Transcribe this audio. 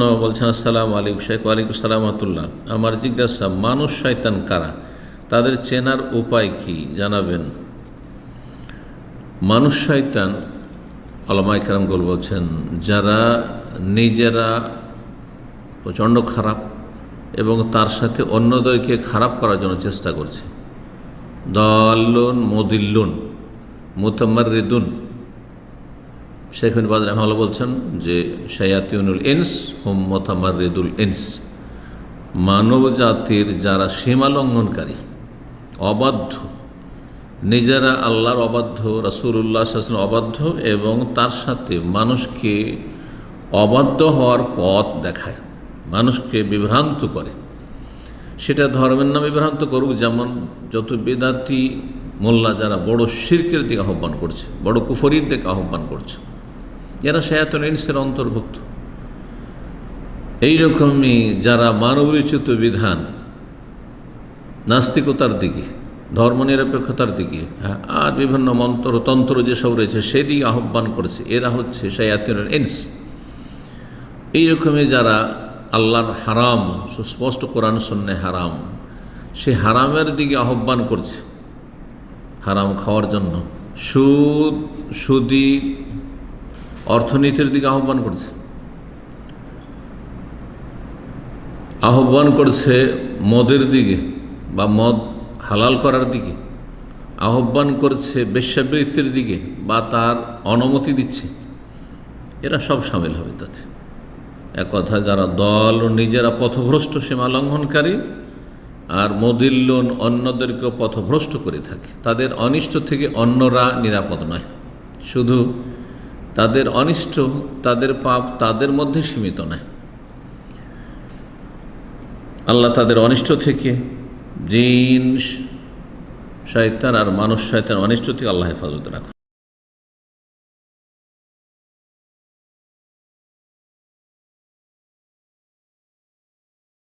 বলছেন, আসসালামু আলাইকুম শেখ, ওয়ালাইকুম সালামতুল্লাহ আমার জিজ্ঞাসা, মানুষ শয়তান কারা? তাদের চেনার উপায় কি? জানাবেন। মানুষ শয়তান আলমাই কারামগুল বলছেন, যারা নিজেরা প্রচণ্ড খারাপ এবং তার সাথে অন্যদেরকে খারাপ করার জন্য চেষ্টা করছে। দল্লুন, মদিল্লুন মুতাম্মারিদুন শেখ বাজ রহমাল্লাহ বলছেন যে, শায়াতিউনুল এনস হোম মোতামারিদুল ইনস। মানব জাতির যারা সীমা লঙ্ঘনকারী অবাধ্য, নিজেরা আল্লাহর অবাধ্য রাসুল্লাহ শাসন অবাধ্য এবং তার সাথে মানুষকে অবাধ্য হওয়ার পথ দেখায়, মানুষকে বিভ্রান্ত করে। সেটা ধর্মের নামে বিভ্রান্ত করুক, যেমন যত বেদাতি মোল্লা যারা বড় শির্কের দিকে আহ্বান করছে, বড় কুফরির দিকে আহ্বান করছে। এরা শায়াতুল ইনসের অন্তর্ভুক্ত। এইরকমই যারা মানবরচিত বিধান নাস্তিকতার দিকে ধর্মনিরপেক্ষতার দিকে হ্যাঁ, আর বিভিন্ন মন্ত্র তন্ত্র যেসব রয়েছে সেদিকে আহ্বান করছে এরা হচ্ছে শায়াতুল ইনস। এইরকমই যারা আল্লাহর হারাম সুস্পষ্ট কোরআন শূন্যে হারাম সে হারামের দিকে আহ্বান করছে। হারাম খাওয়ার জন্য। সুদ সুদি অর্থনীতির দিকে আহ্বান করছে। আহ্বান করছে মদের দিকে বা মদ হালাল করার দিকে। আহ্বান করছে বেশ্যাবৃত্তির দিকে বা তার অনুমতি দিচ্ছে। এরা সব সামিল হবে তাতে। এক কথা, যারা দল নিজেরা পথভ্রষ্ট সীমা লঙ্ঘনকারী আর মদিল্লন অন্যদেরকেও পথভ্রষ্ট করে থাকে, তাদের অনিষ্ট থেকে অন্যরা নিরাপদ নয়। শুধু তাদের অনিষ্ট, তাদের পাপ তাদের মধ্যে সীমিত নয়। আল্লাহ তাদের অনিষ্ট থেকে জিন, শয়তান আর মানুষ শয়তান অনিষ্ট থেকে আল্লাহ হেফাজত রাখুন।